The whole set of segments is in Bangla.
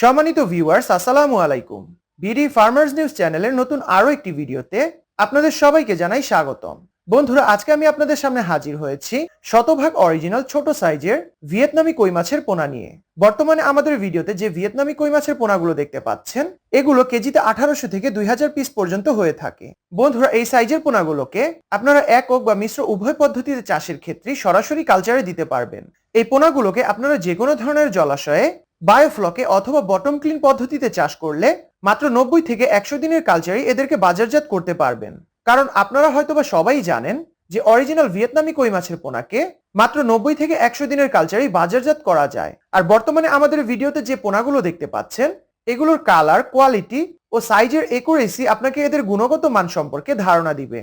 সম্মানিত ভিউয়ার্স আসসালামু আলাইকুম। বিডি ফার্মার্স নিউজ চ্যানেলের নতুন আরও একটি ভিডিওতে আপনাদের সবাইকে জানাই স্বাগতম। বন্ধুরা, আজকে আমি আপনাদের সামনে হাজির হয়েছি শতভাগ অরিজিনাল ছোট সাইজের ভিয়েতনামি কই মাছের পোনা নিয়ে। বর্তমানে আমাদের ভিডিওতে যে ভিয়েতনামি কই মাছের পোনাগুলো দেখতে পাচ্ছেন, এগুলো কেজিতে আঠারোশো থেকে দুই হাজার পিস পর্যন্ত হয়ে থাকে। বন্ধুরা, এই সাইজের পোনাগুলোকে আপনারা একক বা মিশ্র উভয় পদ্ধতিতে চাষের ক্ষেত্রে সরাসরি কালচারে দিতে পারবেন। এই পোনাগুলোকে আপনারা যে কোনো ধরনের জলাশয়ে বায়োফ্লকে অথবা বটম ক্লিন পদ্ধতিতে চাষ করলে মাত্র নব্বই থেকে একশো দিনের কালচারে এদেরকে বাজারজাত করতে পারবেন। কারণ আপনারা হয়তোবা সবাই জানেন যে অরিজিনাল ভিয়েতনামি কই মাছের পোনাকে মাত্র নব্বই থেকে একশো দিনের কালচারেই বাজারজাত করা যায়। আর বর্তমানে আমাদের ভিডিওতে যে পোনাগুলো দেখতে পাচ্ছেন, এগুলোর কালার, কোয়ালিটি ও সাইজের একুরেসি আপনাকে এদের গুণগত মান সম্পর্কে ধারণা দিবে।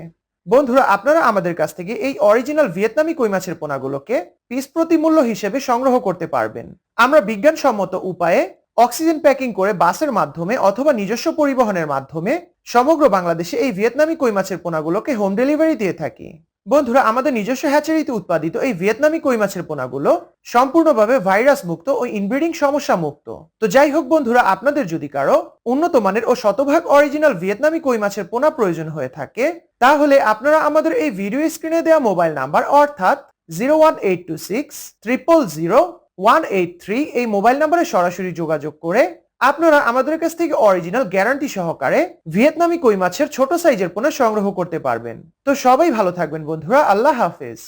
বন্ধুরা, আপনারা আমাদের কাছ থেকে এই অরিজিনাল ভিয়েতনামি কই মাছের পোনাগুলোকে পিস প্রতি মূল্য হিসেবে সংগ্রহ করতে পারবেন। আমরা বিজ্ঞানসম্মত উপায়ে অক্সিজেন প্যাকিং করে বাসের মাধ্যমে অথবা নিজস্ব পরিবহনের মাধ্যমে সমগ্র বাংলাদেশে এই ভিয়েতনামি কই মাছের পোনাগুলোকে হোম ডেলিভারি দিয়ে থাকি। বন্ধুরা, আমাদের নিজস্ব হ্যাচারিতে উৎপাদিত এই ভিয়েতনামি কই মাছের পোনাগুলো সম্পূর্ণভাবে ভাইরাস মুক্ত ও ইনব্রিডিং সমস্যা মুক্ত। তো যাই হোক বন্ধুরা, আপনাদের যদি কারও উন্নত মানের ও শতভাগ অরিজিনাল ভিয়েতনামি কই মাছের পোনা প্রয়োজন হয়ে থাকে তাহলে আপনারা আমাদের এই ভিডিও স্ক্রিনে দেওয়া মোবাইল নাম্বার অর্থাৎ zero one eight two six triple zero one eight three এই মোবাইল নাম্বারে সরাসরি যোগাযোগ করে আপনারা আমাদের কাছ থেকে অরিজিনাল গ্যারান্টি সহকারে ভিয়েতনামি কই মাছের ছোট সাইজের পোনা সংগ্রহ করতে পারবেন। তো সবাই ভালো থাকবেন বন্ধুরা, আল্লাহ হাফেজ।